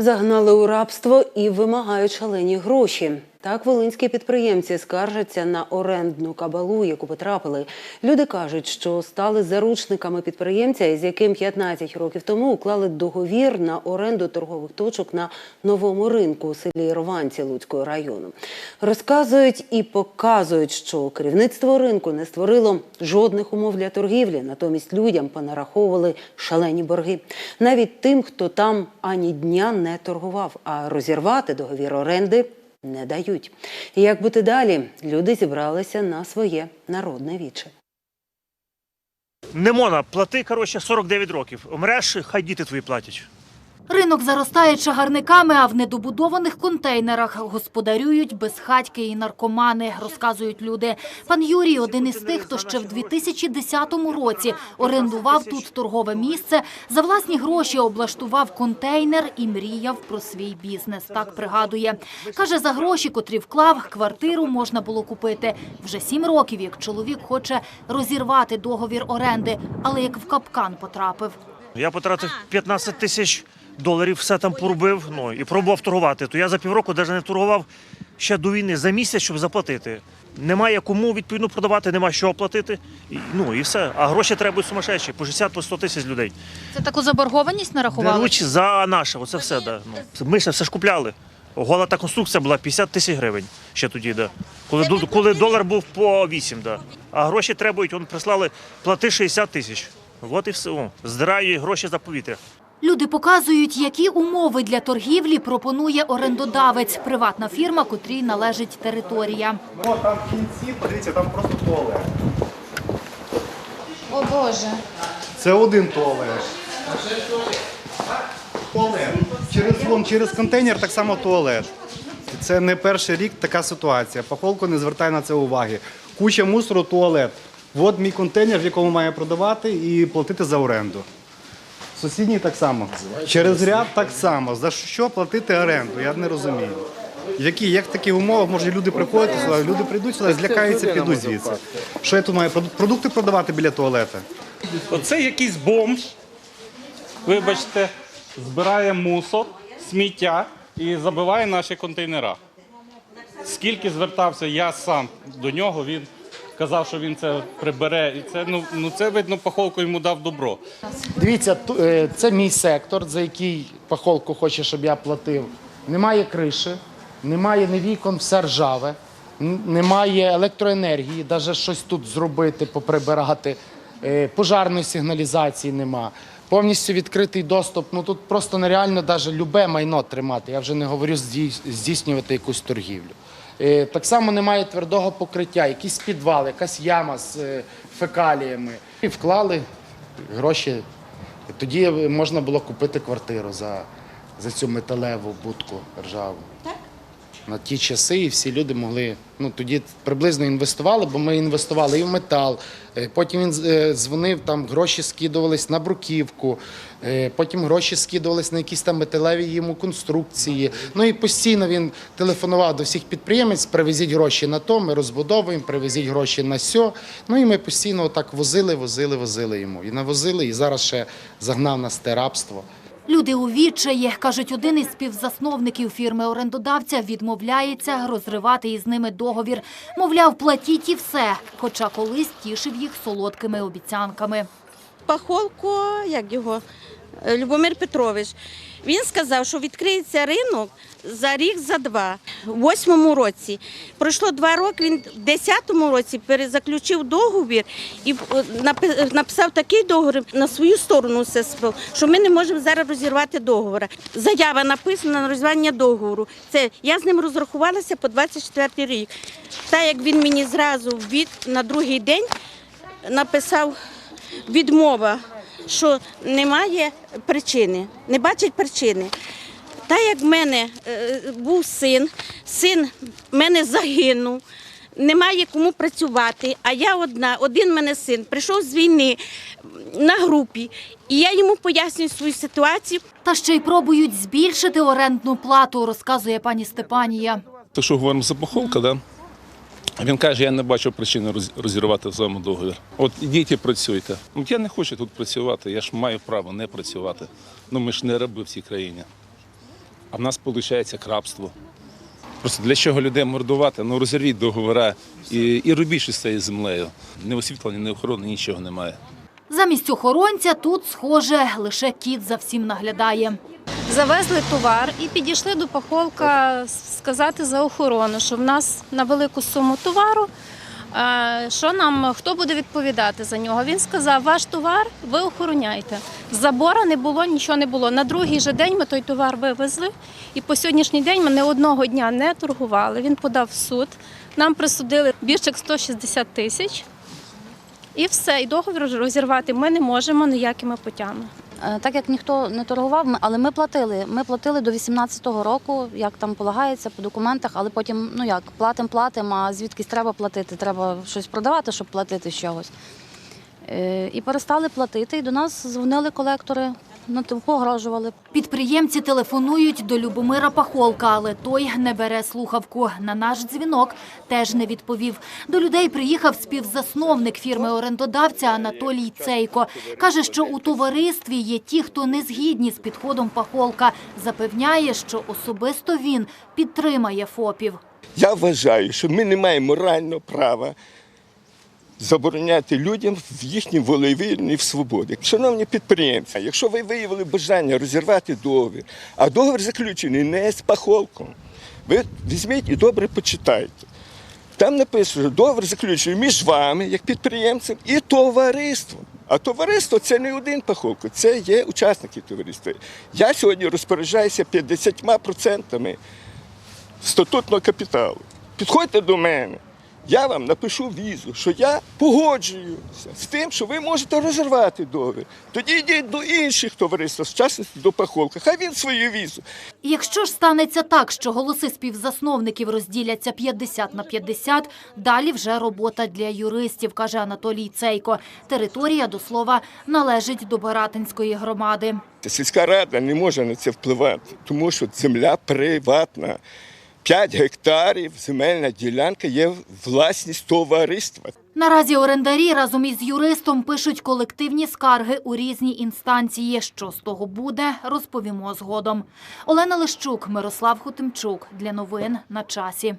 Загнали у рабство і вимагають шалені гроші. Так волинські підприємці скаржаться на орендну кабалу, яку потрапили. Люди кажуть, що стали заручниками підприємця, із яким 15 років тому уклали договір на оренду торгових точок на новому ринку у селі Рванці Луцького району. Розказують і показують, що керівництво ринку не створило жодних умов для торгівлі, натомість людям понараховували шалені борги. Навіть тим, хто там ані дня не торгував, а розірвати договір оренди не дають. І як бути далі? Люди зібралися на своє народне віче. Не мона, плати, коротше, 49 років. Умреш, хай діти твої платять. Ринок заростає чагарниками, а в недобудованих контейнерах господарюють безхатьки і наркомани, розказують люди. Пан Юрій – один із тих, хто ще в 2010 році орендував тут торгове місце, за власні гроші облаштував контейнер і мріяв про свій бізнес. Так пригадує. Каже, за гроші, котрі вклав, квартиру можна було купити. Вже сім років, як чоловік хоче розірвати договір оренди, але як в капкан потрапив. Я потратив 15 тисяч доларів, все там порубив, ну і пробував торгувати. То я за півроку навіть не торгував ще до війни за місяць, щоб заплатити. Немає кому відповідно продавати, немає що оплатити. І, ну і все. А гроші треба сумасшедші, по 60 по 100 тисяч людей. Це таку заборгованість нарахували? Беруть за наше, оце все. Да. Ну, ми ще все ж купляли. Гола та конструкція була 50 тисяч гривень ще тоді, да. коли, ду- коли долар був по 8, да. а гроші требують, он прислали плати 60 тисяч. От і все. О, здирають гроші за повітря. Люди показують, які умови для торгівлі пропонує орендодавець, приватна фірма, котрій належить територія. Ну, там в кінці, подивіться, там просто туалет. О Боже. Це один туалет. Туалет. Через, вон, через контейнер так само туалет. Це не перший рік така ситуація. Пахолко не звертає на це уваги. Куча мусору, туалет. От мій контейнер, в якому має продавати і платити за оренду. Сусідній так само. Через ряд так само. За що платити оренду? Я не розумію. В які, як в таких умовах може люди приходять сюди, люди прийдуть сюди, злякаються, підуть звідси. Що я тут маю? Продукти продавати біля туалета? Оце якийсь бомж, вибачте, збирає мусор, сміття і забиває наші контейнера. Скільки звертався я сам до нього, він казав, що він це прибере. І це, ну, ну це видно, пахолко йому дав добро. Дивіться, е, це мій сектор, за який Пахолко хоче, щоб я платив. Немає криші, немає ні вікон, все ржаве, немає електроенергії, навіть щось тут зробити, поприбирати. Е, Пожарної сигналізації нема. Повністю відкритий доступ. Ну тут просто нереально навіть любе майно тримати. Я вже не говорю здійснювати якусь торгівлю. Е, Так само немає твердого покриття, якийсь підвал, якась яма з е, фекаліями. І вклали гроші. Тоді можна було купити квартиру за, за цю металеву будку ржаву. Так? На ті часи і всі люди могли. Ну тоді приблизно інвестували, бо ми інвестували і в метал. Е, Потім він е, дзвонив, там гроші скидувались на бруківку, е, потім гроші скидувались на якісь там металеві йому конструкції. Ну і постійно він телефонував до всіх підприємець, привезіть гроші на то, ми розбудовуємо, привезіть гроші на сьо. Ну і ми постійно так возили, возили, возили йому. І навозили, і зараз ще загнав нас те рабство. Люди у відчаї, кажуть, один із співзасновників фірми орендодавця відмовляється розривати із ними договір. Мовляв, платіть і все, хоча колись тішив їх солодкими обіцянками. Пахолко, як його, Любомир Петрович. Він сказав, що відкриється ринок за рік, за два, у восьмому році. Пройшло два роки, він в десятому році перезаключив договір і е, написав такий договір на свою сторону що ми не можемо зараз розірвати договор. Заява написана на розірвання договору. Це я з ним розрахувалася по 24-й рік. Так як він мені зразу від на другий день написав відмова, що немає причини, не бачить причини. Та як в мене е, був син, син в мене загинув, немає кому працювати, а я одна, один в мене син прийшов з війни на групі, і я йому пояснюю свою ситуацію. Та ще й пробують збільшити орендну плату, розказує пані Степанія. То, що говоримо за Похолка, да? він каже, я не бачу причини розірвати з вами договір. От ідіть і працюйте. От я не хочу тут працювати, я ж маю право не працювати. Ну ми ж не раби в цій країні. А в нас виходить крабство. Просто для чого людей мордувати? Ну розірвіть договори і, і робіть щось з цією землею. Ні освітлення, ні охорони, нічого немає. Замість охоронця тут, схоже, лише кіт за всім наглядає. Завезли товар і підійшли до Пахолка сказати за охорону, що в нас на велику суму товару. Що нам хто буде відповідати за нього? Він сказав: ваш товар ви охороняйте. Забора не було, нічого не було. На другий же день ми той товар вивезли, і по сьогоднішній день ми не одного дня не торгували. Він подав в суд. Нам присудили більше 160 тисяч. І все, і договір розірвати ми не можемо ніякими путями. Е, Так як ніхто не торгував, але ми платили. Ми платили до 18-го року, як там полагається по документах, але потім, ну як, платимо, платимо, а звідкись треба платити, треба щось продавати, щоб платити з чогось. Е, І перестали платити, і до нас дзвонили колектори, ну, погрожували. Підприємці телефонують до Любомира Пахолка, але той не бере слухавку. На наш дзвінок теж не відповів. До людей приїхав співзасновник фірми-орендодавця Анатолій Цейко. Каже, що у товаристві є ті, хто не згідні з підходом Пахолка. Запевняє, що особисто він підтримає ФОПів. Я вважаю, що ми не маємо морального права забороняти людям в їхній волевільній свободі. Шановні підприємці, якщо ви виявили бажання розірвати договір, а договір заключений не з пахолком, ви візьміть і добре почитайте. Там написано, що договір заключений між вами, як підприємцем, і товариством. А товариство це не один пахолко, це є учасники товариства. Я сьогодні розпоряджаюся 50% статутного капіталу. Підходьте до мене. Я вам напишу візу, що я погоджуюся з тим, що ви можете розірвати договір. Тоді йдіть до інших товариств, в частності до Пахолка. Хай він свою візу. Якщо ж станеться так, що голоси співзасновників розділяться 50 на 50, далі вже робота для юристів, каже Анатолій Цейко. Територія, до слова, належить до Баратинської громади. Сільська рада не може на це впливати, тому що земля приватна. 5 гектарів земельна ділянка є власність товариства. Наразі орендарі разом із юристом пишуть колективні скарги у різні інстанції. Що з того буде, розповімо згодом. Олена Лищук, Мирослав Хотимчук. Для новин на часі.